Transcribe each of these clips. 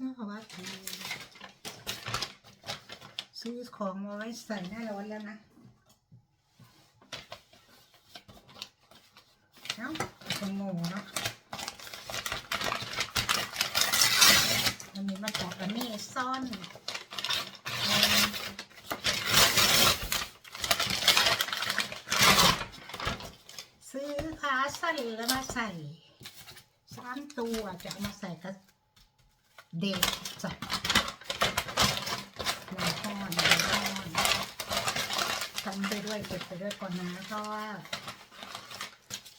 น่าว่าดีซื้อของมาไว้ใส่หน้าร้อนแล้วนะเอ้าเป็นโง่เนาะมันมีมาจากอันนี้ซ่อนซื้อขาสั้นแล้วมาใส่สามตัวจะเอามาใส่กับ เด็กใส่ในห้อนในห้อนทำไปด้วยเก็บไปด้วยก่อนนะเพราะว่า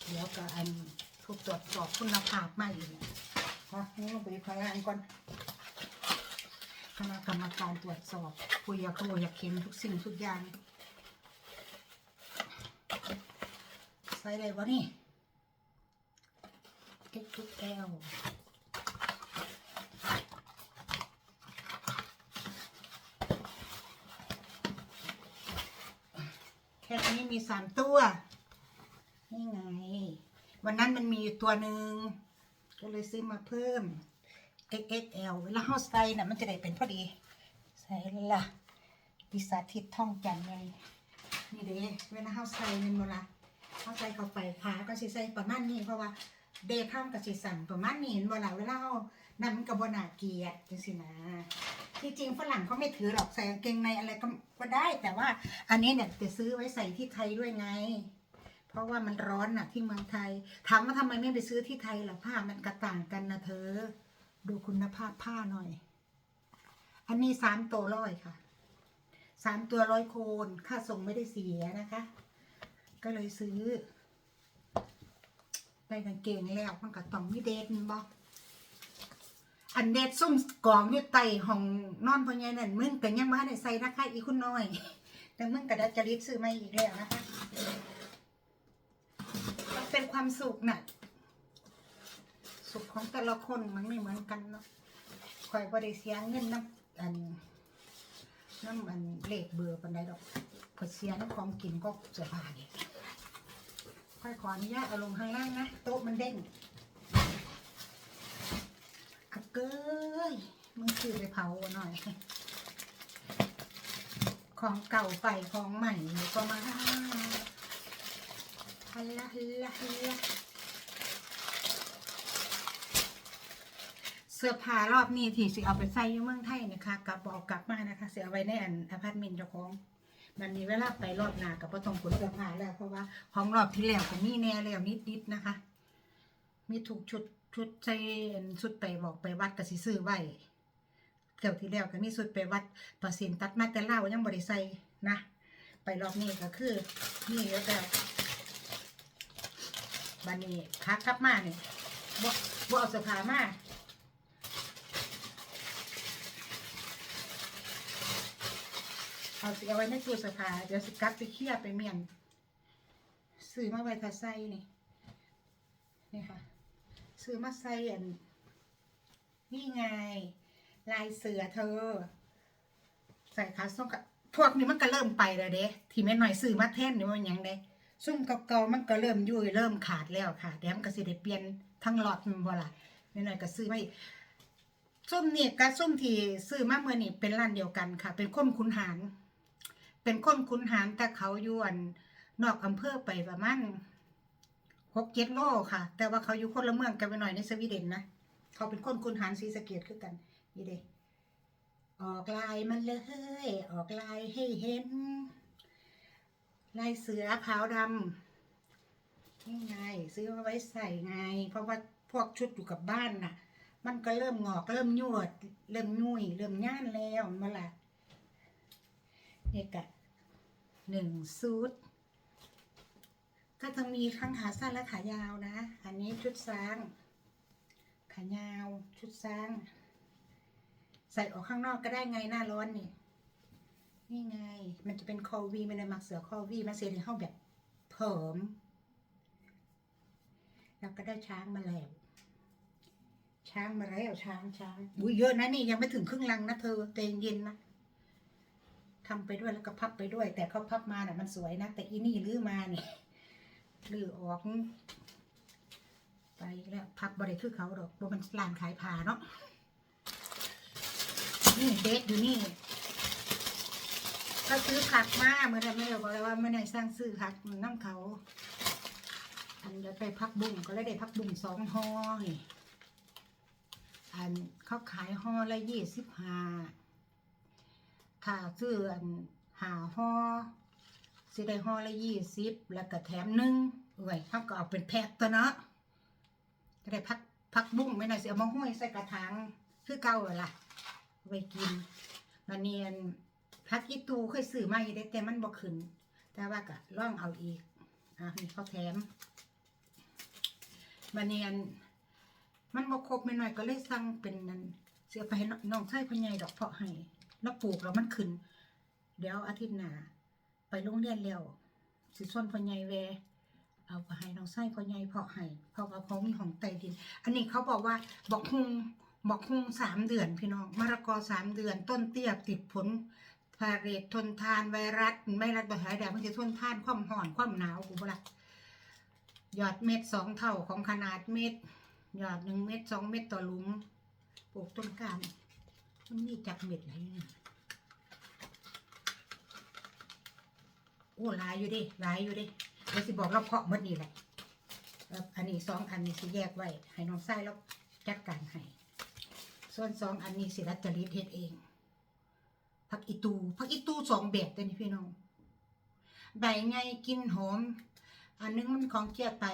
เดี๋ยวก็อันถูกตรวจสอบคุณภาพมาอีกเนี่ยฮะนี่ลงไปข้างล่างก่อนคณะกรรมการตรวจสอบคุยยากรู้อยากเห็นทุกสิ่งทุกอย่างใส่ได้วะนี่เก็บทุกแก้ว แค่นี้มีสามตัว นี่ไง วันนั้นมันมีตัวหนึ่ง ก็เลยซื้อมาเพิ่ม XXL เวลาเฮาใส่น่ะมันจะได้เป็นพอดี ใส่ละดิสาธิตท่องจันไงนี่เด้เวลาเฮาใส่มันบ่ละเฮาใส่เข้าไปขาก็สิใส่ประมาณนี้เพราะว่า เดทท่ามกับสิสั่นประมาณนี้เห็นบ่ล่ะเวลาเฮานั่นมันก็บ่น่าเกลียดจังซี่นะที่จริงฝรั่งเขาไม่ถือหรอกใส่กางเกงในอะไรก็ก็ได้ แต่ว่าอันนี้เนี่ยจะซื้อไว้ใส่ที่ไทยด้วยไง เพราะว่ามันร้อนน่ะ ที่เมืองไทยถามว่าทำไมไม่ไปซื้อที่ไทยล่ะผ้ามันกระต่างกันนะเธอ ดูคุณภาพผ้าหน่อย อันนี้สามตัวร้อยค่ะสามตัวร้อยโคนค่าส่งไม่ได้เสียนะคะ ก็เลยซื้อ ได้กางเกงแล้วมันก็ต้องมีเดทแม่นบ่อันเดทซุ่มกองอยู่ไตห้องนอนพ่อใหญ่นั่นมึงก็ยังมาได้ใส่นะคะอีคุณน้อย แต่มึงก็ได้จะรีบซื้อมาอีกแล้วนะคะมันเป็นความสุขน่ะ สุขของแต่ละคนมันไม่เหมือนกันเนาะคอยบริเสียเงินน้ำอันน้ำอันเลขเบอร์ปันใดดอกคอเสียน้ำของกินก็เสื้อผ้าเนี่ย ค่อยขออนุญาตเอาลงข้างล่างนะ โต๊ะมันเด้งอะเกยมึงคือไปเผาหน่อย ของเก่าไปของใหม่ก็มาฮัลโหลฮัลโหลฮัลโหลเสื้อผ้ารอบนี้ที่สิเอาไปใส่อยู่เมืองไทยนะคะกลับบอกกลับมานะคะ เสียไว้ในอันอพาร์ตเมนต์เจ้าของ มันมีเวลาไปรอบหน้ากับประตองขนเสื้อผ้าแล้ว เพราะว่าของรอบที่แล้วก็มีแน่แล้วนิดๆนะคะ มีถูกชุดชุดใส่อันชุดไปบอกไปวัดก็สิซื้อไว้เที่ยวที่แล้วก็มีชุดไปวัดประสินตัดมาแต่เล่ายังบริใส่นะ ไปรอบนี้ก็คือนี่แล้วแต่บันนี้ขากลับมาเนี่ยบ่บ่เอาเสื้อผ้ามา เอาสิเอาไว้ในตู้เสื้อผ้าเดี๋ยวสิกลับไปเคลียร์ไปเมียนซื้อมาไว้ทาใส่นี่นี่ค่ะ ซื้อมาใส่อันนี่ไง ลายเสือเธอ ใส่ขาส้มกับพวกนี้มันก็เริ่มไปแล้วเด้ที่แม่หน่อยซื้อมาแท่นนี่มันยังเด้ซุ่มเก่าๆมันก็เริ่มยุ่ยเริ่มขาดแล้วค่ะเดี๋ยวมันก็สิได้เปลี่ยนทั้งหลอดมันบ่ล่ะแม่หน่อยก็ซื้อมาอีกซุ่มนี่กับซุ่มที่ซื้อมาเมื่อนี่เป็นร้านเดียวกันค่ะ เป็นคนคุนหาร เป็นคนคุนหารแต่เขาอยู่อันนอกอำเภอไปประมาณหกเจ็ดโลค่ะ แต่ว่าเขาอยู่คนละเมืองกันไปหน่อยในสวีเดนนะเขาเป็นคนคุนหารศรีสะเกดคือกันนี่เด้ออกลายมันเลยออกลายให้เห็น ลายเสือขาวดำนี่ไงซื้อมาไว้ใส่ไง เพราะว่าพวกชุดอยู่กับบ้านน่ะ มันก็เริ่มงอกเริ่มยวด เริ่มยุ่ยเริ่มย่านแล้วมาละ เนี่ยกะหนึ่งซูดก็จะมีทั้งขาสั้นและขายาวนะ อันนี้ชุดซ้าง ขายาวชุดซ้าง ใส่ออกข้างนอกก็ได้ไงหน้าร้อนนี่นี่ไง มันจะเป็นคอวีมันเลยมักเสือคอวีมาเสียในห้องแบบเผิมแล้วก็ได้ช้างมาแล้ว ช้างมาแล้วช้างช้างอุ้ยเยอะนะนี่ยังไม่ถึงครึ่งลังนะเธอใจเย็นนะ ทำไปด้วยแล้วก็พับไปด้วย แต่เขาพับมาน่ะมันสวยนะ แต่อีนี่ลื้อมาเนี่ยลื้อออก ไปแล้วพับบริคือเขาดอกบ่มันร้านขายผ้าเนาะนี่เด็ดอยู่นี่ก็ซื้อผักมาเมื่อไรไม่ได้บอกเลยว่าไม่ได้สร้างซื้อผักน้ำเขาอันเดี๋ยวไปพักบุ้งก็เลยได้พักบุ้งสองห่อนี่อันเขาขายห่อละยี่สิบห้า ถ้าซื้ออันหาห่อสิได้ห่อละยี่สิบแล้วก็แถมหนึ่งไว้เขาก็เอาเป็นแพ็คตัวเนาะก็ได้พักพักบุ้งไม่ได้สิเอามาห้อยใส่กระถางคือเก่าเลยล่ะไว้กินวันนี้อันพักอีตูเคยซื้อมาอยู่ได้แต่มันบ่ขึ้น แต่ว่าก็ล่องเอาอีกอะนี่เขาแถมวันนี้อันมันบ่ครบไม่น้อยก็เลยสั่งเป็นนั่นเสียไปให้น้องน้องชายพ่อใหญ่ดอกเพาะให้ แล้วปลูกแล้วมันขึ้น เดี๋ยวอาทิตย์หน้าไปโรงเรียนแล้วสิส่วนพ่อใหญ่แวเอาไปให้น้องชายพ่อใหญ่เพาะให้เพาะว่าเขามีของใต้ดิน อันนี้เขาบอกว่าบอกฮุงบอกฮุงสามเดือนพี่น้องมะละกอสามเดือน ต้นเตี้ยติดผลพาเรตทนทานไวรัสไม่รัดบ่หายแดดมันจะทนทานความร้อนความหนาวกูบ่ละหยอดเม็ดสองเท่าของขนาดเม็ดหยอดหนึ่งเม็ดสองเม็ดต่อหลุมปลูกต้นกล้า มันมีจักเม็ดไรเนี่ยโอ้ลายอยู่ดิลายอยู่ดิเดี๋ยวสิบอกเราเพาะมดนี่แหละอันนี้สองอันนี้สิแยกไว้ ให้น้องไส้แล้วจัดการให้ ส่วนสองอันนี้สิรัตจริตเฮ็ดเองผักอีตูผักอีตูสองแบบเด้อนี่พี่น้องใบไงกินหอม อันนึงมันของเจียไต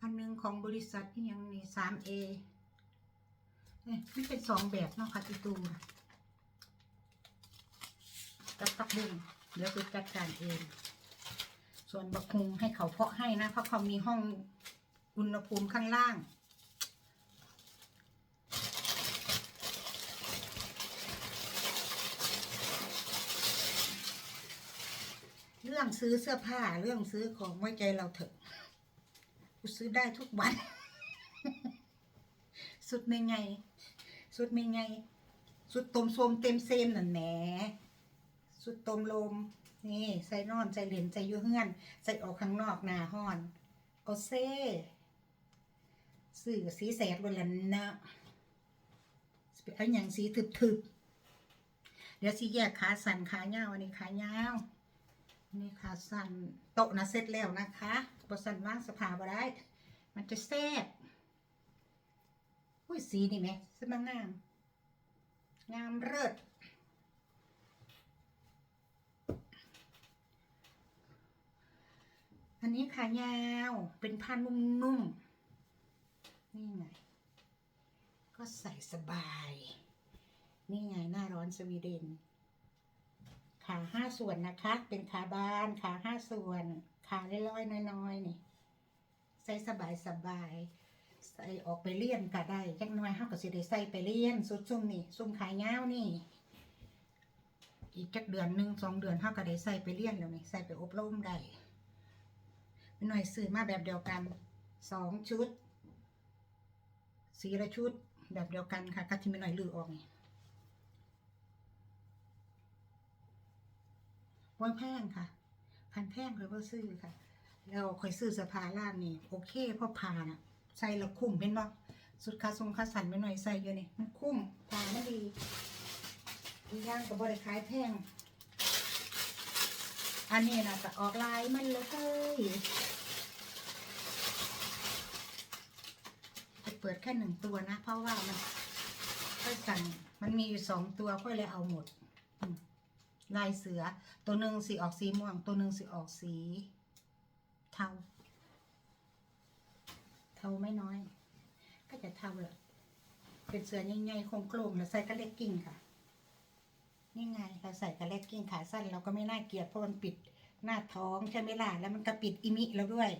อันหนึงของบริษัทที่ยังนี่สามเอ นี่มันเป็นสองแบบเนาะค่ะอีตูกับปักบุ้งเดี๋ยวไปจัดการเอง ส่วนบักคุงให้เขาเพาะให้นะ เพราะเขามีห้องอุณหภูมิข้างล่างเรื่องซื้อเสื้อผ้าเรื่องซื้อของไว้ใจเราเถอะกูซื้อได้ทุกวัน สุดไม่ไง สุดไม่ไง สุดตมโสมเต็มเซมนั่นแหนสุดตมลม นี่ใส่นอนใส่เหรียญใส่ยูเฮือน ใส่ออกข้างนอกหนาห้อนเอเซ่สื่อสีแสดบนลันนะเป็นอันอย่างสีถึบๆ เดี๋ยวสีแยกขาสั่นขาเงาวอันนี้ขาเงาวอันนี้ขาสั่นโต๊ะนะเสร็จแล้วนะคะบสั่นว่างสภาบ่ได้ มันจะแซ่บ อุ้ยสีนี่ไหมสมังงาม งามเลิศอันนี้ขายาวเป็นผ้านุ่มๆ นี่ไง ก็ใส่สบาย นี่ไงหน้าร้อนสวีเดน ขาห้าส่วนนะคะ เป็นขาบาน ขาห้าส่วน ขาเล้อยๆน้อยๆนี่ ใส่สบายสบาย ใส่ออกไปเลี่ยนก็ได้จักหน้อยเฮาก็สิได้ใส่ไปเลี่ยนสุดซุ่มนี่ซุ่มขายยาวนี่ อีกจักเดือนหนึ่งสองเดือนเฮาก็ได้ใส่ไปเลี่ยนแล้วนี่ใส่ไปอบรมได้ไม่หน่อยซื้อมาแบบเดียวกันสองชุดสีละชุดแบบเดียวกันค่ะก็ที่ไม่หน่อยลือออกนี่ว่าแพงค่ะ พันแพงเลยว่าซื้อค่ะ แล้วคอยซื้อสื้อผ้าร้านนี่ โอเคเพราะผ้าน่ะ ใส่แล้วคุ้มเป็นบ่สุดคาทรงคาสันไม่หน่อยใส่อยู่นี่มันคุ้มผ้าไม่ดีอีย่างก็บบริขายแพงอันนี้นะจะออกลายมันเลยจะเปิดแค่หนึ่งตัวนะ เพราะว่ามันค่อยสั่งมันมีอยู่สองตัวค่อยเลยเอาหมดลายเสือตัวหนึ่งสีออกสีม่วง ตัวหนึ่งสีออกสีเทา เทาไม่น้อย ก็จะเท่าเลยเป็นเสือใหญ่ๆโครงๆแล้วใส่กระเล็กกิ้งค่ะนี่ไงเราใส่กระเล็กกิ้งขาสั้น เราก็ไม่น่าเกลียดเพราะมันปิดหน้าท้องใช่ไหมล่ะแล้วมันก็ปิดอิมิแล้วด้วย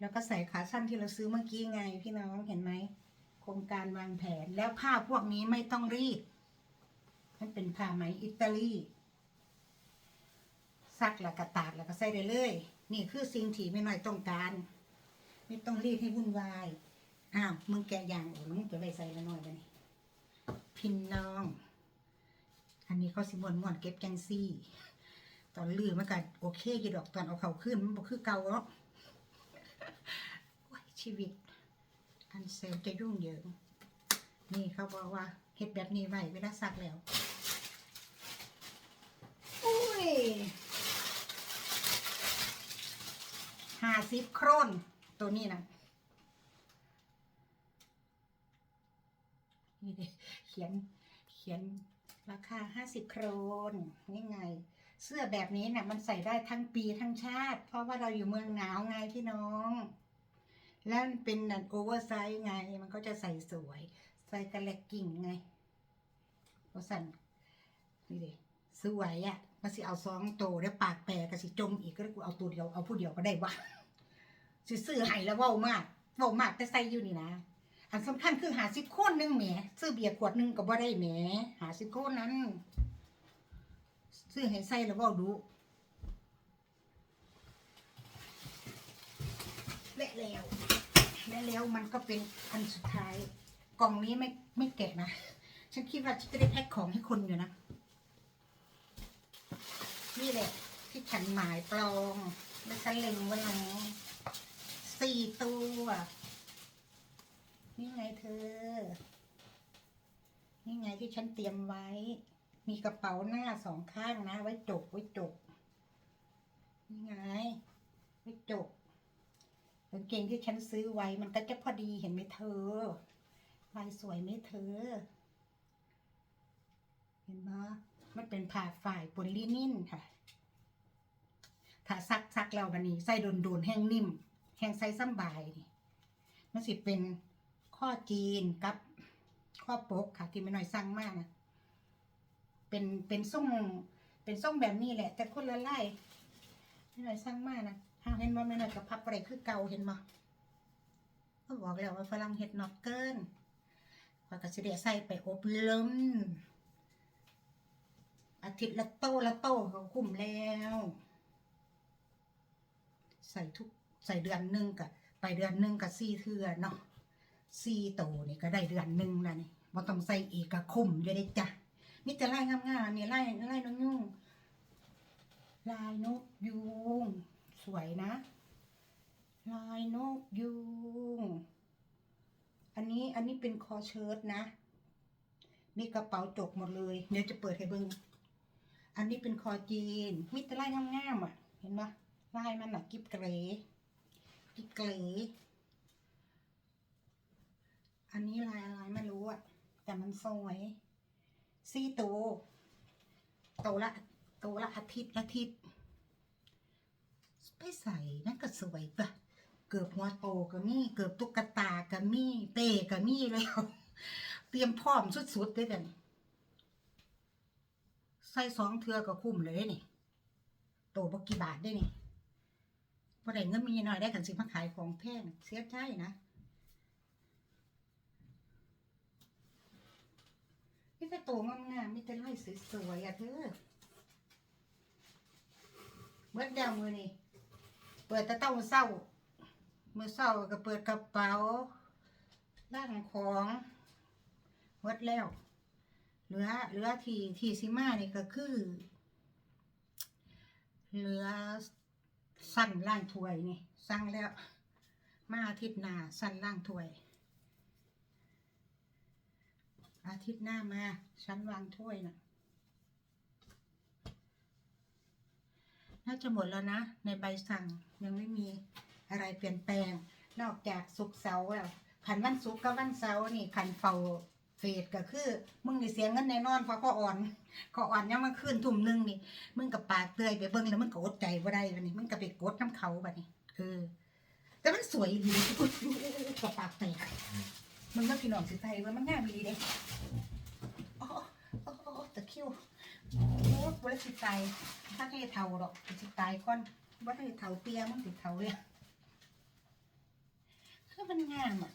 แล้วก็ใส่ขาสั้นที่เราซื้อเมื่อกี้ไง พี่น้องเห็นไหมโครงการวางแผนแล้วผ้าพวกนี้ไม่ต้องรีดมันเป็นผ้าไหมอิตาลีซักแล้วก็ตากแล้วก็ใส่ได้เลย นี่คือสิ่งที่ไม่น้อยต้องการ ไม่ต้องรีดให้วุ่นวาย อ้าว มึงแกะยางออกแล้วมึงไปไว้ใส่ละหน่อยไปนี่พินน้อง อันนี้เขาสิมวนมวนเก็บจังซี่ ตอนลือมันก็โอเคอยู่ดอกตอนเอาเขาขึ้นมันบ่คือเก่าเนาะโอ้ยชีวิต อันเซลจะยุ่งเหยิงนี่เขาบอกว่าเฮ็ดแบบนี้ไว้เวลาซักแล้ว อุ้ยห้าสิบโครน ตัวนี้นะนี่เด็เขียนเขียนราคาห้าสิบโครนนี่ไง เสื้อแบบนี้นะ่ะ มันใส่ได้ทั้งปีทั้งชาติ เพราะว่าเราอยู่เมืองหนาวไงพี่น้อง แล้วมันเป็นนันโอเวอร์ไซส์ไง มันก็จะใส่สวย ใส่กระเลกกิ่งไงโอสันนี่เด็สวยอะ่ะมาสิเอาสองโตแล้วปากแปรก็สิจมอีกก็กูเอาตัวเดียวเอาผู้เดียวก็ได้วะ สิซื้อให้แล้วเว้ามากเว้ามากแต่ใส่อยู่นี่นะอันสำคัญคือหาสิบโคนหนึ่งแหมซื้อเบียร์ขวดหนึ่งก็บ่ได้แหมหาสิบโคนนั้น ซื้อให้ใส่แล้วเว้าดูและแล้วและแล้วมันก็เป็นอันสุดท้าย กล่องนี้ไม่ไม่แกะนะ ฉันคิดว่าฉันจะได้แพ็คของให้คนอยู่นะ นี่แหละที่ฉันหมายปลองและฉันเล็งไว้แล้ว สี่ตัว นี่ไงเธอ นี่ไงที่ฉันเตรียมไว้ มีกระเป๋าหน้าสองข้างนะ ไว้จกไว้จก นี่ไง ไว้จกกางเกงที่ฉันซื้อไว้มันก็จะพอดีเห็นไหมเธอลายสวยไหมเธอ เห็นไหมมันเป็นผ่าฝ่ายปนลินินค่ะ ถ้าซักซักแล้ววันนี้ใส่โดนโดนๆแห้งนิ่ม แห้งใส่ซ้ำบายนี่มันสิเป็นข้อจีนกับข้อปกค่ะ ที่ไม่น้อยสั่งมากนะเป็นเป็นส่งเป็นส่งแบบนี้แหละ แต่คนละไล่ไม่น้อยสั่งมากนะห้างเห็นว่าไม่น้อยกับพับอะไรคือเก่าเห็นมาก็บอกแล้วว่าฝรั่งเห็ดนอกเกินพอก็สิได้ใส่ไปอบลมอาทิตย์ละโตละโตก็คุ้มแล้ว ใส่ทุก ใส่เดือนหนึ่งกับไปเดือนหนึ่งกับสี่เทือเนาะสี่โตนี่ก็ได้เดือนหนึ่งแล้วนี่บ่ต้องใส่อีกก็คุ้มอยู่ได้จ้ะมีแต่ลายงามๆนี่ลายลายนกยุ่งลายนกยุงสวยนะ ลายนกยุงอันนี้อันนี้เป็นคอเชิ้ตนะมีกระเป๋าจกหมดเลย เดี๋ยวจะเปิดให้เบิ่งอันนี้เป็นคอจีนมีแต่ลายงามๆอะ เห็นปะลายมันอะกิบเกร กิบเกรอันนี้ลายอะไรไม่รู้อะ แต่มันสวยซี่โตวโตวละโตวละอาทิตย์อาทิตย์ไปใส่นั่นก็สวยปะเกือบหัวโตก็มีเกือบตุ๊กตาก็มีเป้ก็มีแล้ว เตรียมพร้อมสุดๆเลยกันใส่สองเทือก็คุ้มเลยนี่โตบกกี่บาทได้นี่ พอได้เงินมีน่อยได้กันสิมาขายของแพงเสียใจนะมีแต่โตงามๆมีแต่ไล่สวยๆอะเธอเมื่อเดียวมือนี่เปิดแตะเต้าเศร้ามือเศร้าก็เปิดกระเป๋าล่างของวัดแล้วเหลือเหลือทีทีซิมานี่ก็คือ เหลือ สั้นล่างถ้วยนี่สั่งแล้ว มาอาทิตย์หน้าสั้นล่างถ้วย อาทิตย์หน้ามาชั้นวางถ้วยน่ะน่าจะหมดแล้วนะ ในใบสั่งยังไม่มีอะไรเปลี่ยนแปลง นอกจากสุกเสาร์แล้วขันวันศุกร์กับวันเสาร์นี่ขันเฝ้า เฟสก็คือ มึงนี่เสียเงินแน่นอนเพราะก็อ่อนก็อ่อนยังมาขึ้นทุ่มนึงนี่ มึงกับปากเตยไปเบิ่งแล้วมึงก็อดใจบ่ได้บัดนี้ มึงก็ไปกดน้ำเขาบัดนี้เออแต่มันสวยดีกับปากแตกมึงก็พี่น้องสิใจว่ามันงามดีเด้โอ้โอ้โอ้โอ้ตะคิวโอ้บ่ได้สิตายถ้าให้เท่าดอกสิตายก่อนบ่ได้เท่าเปียมึงสิเท่าเลยคือมันงามอะ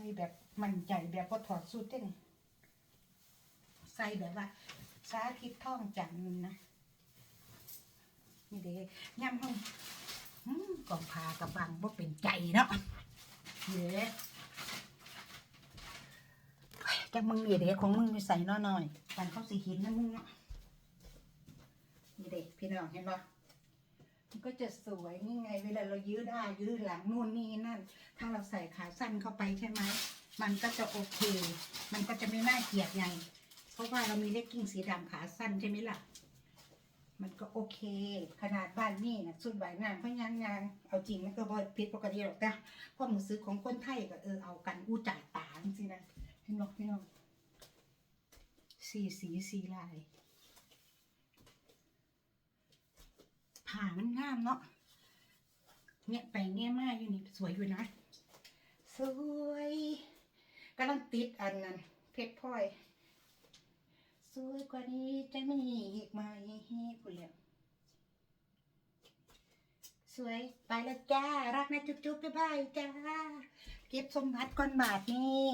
ส่แบบมั่นใจแบบพอถอดสูทเด้งใส่แบบว่า สาธิตท่องจันนะนี่เด้ย่ำห้องกองพากับบังว่าเป็นใจเนาะเด้จากมึงนี่เด้ของมึงไปใส่น้อยหน่อยกันเขาสีหินนะมึงเนาะนี่เด้พี่น้องเห็นปะ มันก็จะสวยนี่ไง เวลาเรายืดได้ยืดหลังนู่นนี่นั่น ถ้าเราใส่ขาสั้นเข้าไปใช่ไหมมันก็จะโอเค มันก็จะไม่น่าเกลียดไงเพราะว่าเรามีเลกกิ้งสีดำขาสั้นใช่ไหมล่ะ มันก็โอเค ขนาดบ้านนี่นะสุดใบายนางเพราะยังงานเอาจริงมันก็บ่ผิดปกติหรอกนะความรู้สึกของคนไทยก็เออเอากันอู้จ่าตาจริงๆนะเห็นบอกพี่น้องสีสีสีลาย ผ่ามันงามเนาะเนี่ยไปเนี่ยมากอยู่นี่สวยอยู่นะ สวยกำลังติดอันนั้นเพชรพลอย สวยกว่านี้จะมีอีกไหมพูดแล้วสวยไปแล้วจ้า รักนะจุ๊บๆบ๊ายบายจ้า เก็บสมบัติก่อนบาทนี่